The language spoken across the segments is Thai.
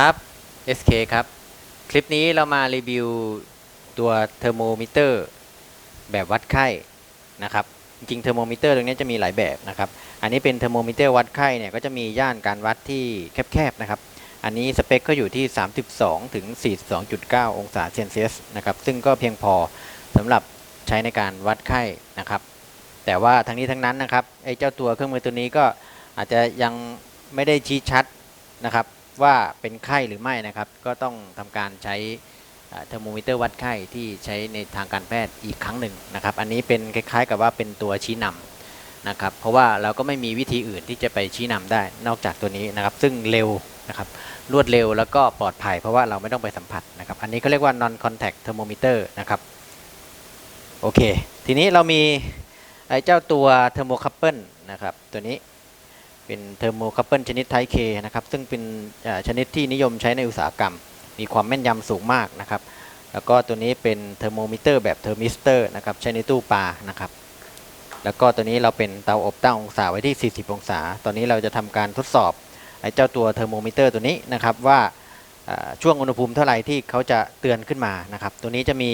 ครับ SK ครับ คลิปนี้เรามารีวิวตัวเทอร์โมมิเตอร์แบบวัดไข้นะครับ จริงเทอร์โมมิเตอร์ตรงนี้จะมีหลายแบบนะครับ อันนี้เป็นเทอร์โมมิเตอร์วัดไข้เนี่ยก็จะมีย่านการวัดที่แคบๆนะครับ อันนี้สเปคก็อยู่ที่ 32 ถึง 42.9 องศาเซนเซียสนะครับ ซึ่งก็เพียงพอสำหรับใช้ในการวัดไข้นะครับ แต่ว่าทั้งนี้ทั้งนั้นนะครับไอ้เจ้าตัวเครื่องมือตัวนี้ก็อาจจะยังไม่ได้ชี้ชัดนะครับ ว่าเป็นไข้หรือไม่นะครับ ก็ต้องทำการใช้เทอร์โมมิเตอร์วัดไข้ที่ใช้ในทางการแพทย์อีกครั้งหนึ่งนะครับ อันนี้เป็นคล้ายๆ กับว่าเป็นตัวชี้นำนะครับ เพราะว่าเราก็ไม่มีวิธีอื่นที่จะไปชี้นำได้นอกจากตัวนี้นะครับ ซึ่งเร็วนะครับรวดเร็วแล้วก็ปลอดภัย เพราะว่าเราไม่ต้องไปสัมผัสนะครับ อันนี้เขาเรียกว่า non contact thermometer นะครับ โอเค ทีนี้เรามีไอ้เจ้าตัว thermocouple นะครับ ตัวนี้ เป็น thermocouple ชนิด Type K นะครับซึ่งเป็นชนิดที่นิยมใช้ในอุตสาหกรรม มีความแม่นยำสูงมากนะครับ แล้วก็ตัวนี้เป็นเทอร์โมมิเตอร์แบบเทอร์มิสเตอร์นะครับใช้ในตู้ปลานะครับ แล้วก็ตัวนี้เราเป็นเตาอบตั้งองศาไว้ที่ 40 องศา ตอนนี้เราจะทำการทดสอบไอ้เจ้าตัวเทอร์โมมิเตอร์ตัวนี้นะครับว่าช่วงอุณหภูมิเท่าไหร่ที่เขาจะเตือนขึ้นมานะครับ ตัวนี้จะมี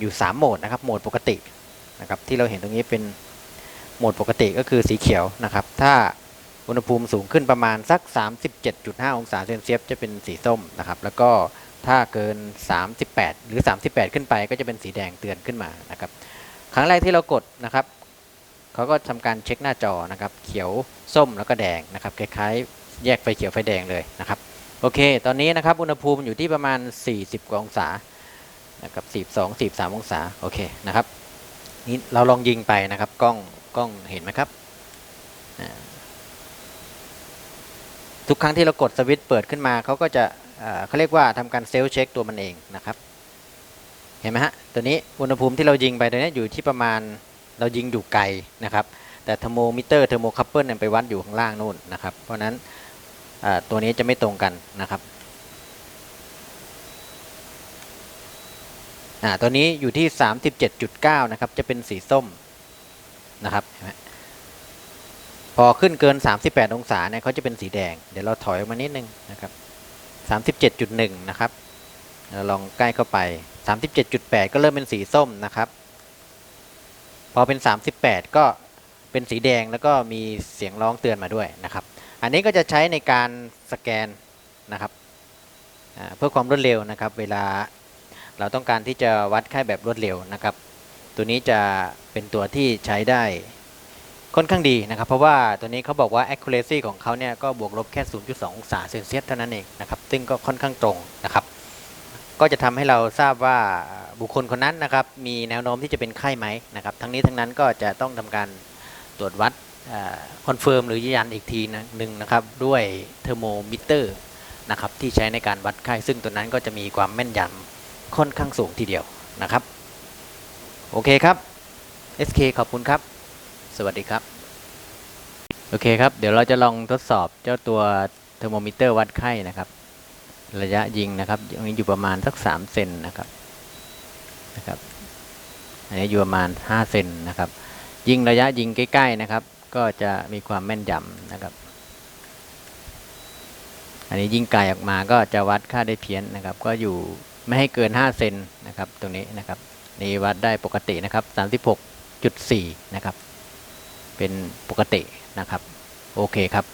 อยู่ 3 โหมดนะครับ โหมดปกตินะครับที่เราเห็นตรงนี้เป็นโหมดปกติก็คือสีเขียวนะครับ ถ้า อุณหภูมิสูงขึ้นประมาณสัก 37.5 องศาเซนเซียสจะเป็นสีส้มนะครับ แล้วก็ถ้าเกิน 38 หรือ 38 ขึ้นไปก็จะเป็นสีแดงเตือนขึ้นมานะครับ ครั้งแรกที่เรากดนะครับเขาก็ทำการเช็คหน้าจอนะครับ เขียวส้มแล้วก็แดงนะครับคล้ายๆแยกไฟเขียวไฟแดงเลยนะครับ โอเค ตอนนี้นะครับอุณหภูมิอยู่ที่ประมาณ 40 กว่าองศานะครับ42 43 องศาโอเคนะครับนี่เราลองยิงไปนะครับกล้องกล้องเห็นไหมครับ ทุกครั้งที่เรากดสวิตช์เปิดขึ้นมาเขาก็จะเขาเรียกว่าทำการเซลล์เช็คตัวมันเองนะครับ เห็นไหมฮะ ตัวนี้อุณหภูมิที่เรายิงไปตัวนี้อยู่ที่ประมาณเรายิงอยู่ไกลนะครับ แต่เทอร์โมมิเตอร์เทอร์โมคัพเปิลเนี่ยไปวัดอยู่ข้างล่างนู่นนะครับ เพราะนั้นตัวนี้จะไม่ตรงกันนะครับตัวนี้อยู่ที่ 37.9 นะครับ จะเป็นสีส้มนะครับเห็นไหม พอขึ้นเกิน 38 องศาเนี่ยเขาจะเป็นสีแดง เดี๋ยวเราถอยออกมานิดนึงนะครับ37.1 นะครับเราลองใกล้เข้าไป 37.8 ก็เริ่มเป็นสีส้มนะครับ พอเป็น 38 ก็เป็นสีแดงแล้วก็มีเสียงร้องเตือนมาด้วยนะครับ อันนี้ก็จะใช้ในการสแกนนะครับเพื่อความรวดเร็วนะครับ เวลาเราต้องการที่จะวัดค่าแบบรวดเร็วนะครับ ตัวนี้จะเป็นตัวที่ใช้ได้ ค่อนข้างดีนะครับ เพราะว่าตัวนี้เขาบอกว่า accuracy ของเขาเนี่ยก็บวกลบแค่ 0.2 องศาเซนเซียสเท่านั้นเองนะครับ ซึ่งก็ค่อนข้างตรงนะครับ ก็จะทำให้เราทราบว่าบุคคลคนนั้นนะครับ มีแนวโน้มที่จะเป็นไข้ไหมนะครับ ทั้งนี้ทั้งนั้นก็จะต้องทำการตรวจวัดคอนเฟิร์มหรือยืนยันอีกทีนะหนึ่งนะครับ ด้วยเทอร์โมมิเตอร์นะครับที่ใช้ในการวัดไข้ ซึ่งตัวนั้นก็จะมีความแม่นยำค่อนข้างสูงทีเดียวนะครับ โอเคครับ SK ขอบคุณครับ สวัสดีครับ โอเคครับ เดี๋ยวเราจะลองทดสอบเจ้าตัวเทอร์โมมิเตอร์วัดไข้นะครับ ระยะยิงนะครับตรงนี้อยู่ประมาณสักสามเซนนะครับนะครับ อันนี้อยู่ประมาณห้าเซนนะครับ ยิงระยะยิงใกล้ ๆนะครับ ก็จะมีความแม่นยำนะครับ อันนี้ยิงไกลออกมาก็จะวัดค่าได้เพี้ยนนะครับ ก็อยู่ไม่ให้เกิน 5 เซนนะครับ ตรงนี้นะครับ นี่วัดได้ปกตินะครับ 36.4 นะครับ เป็นปกตินะครับ โอเคครับ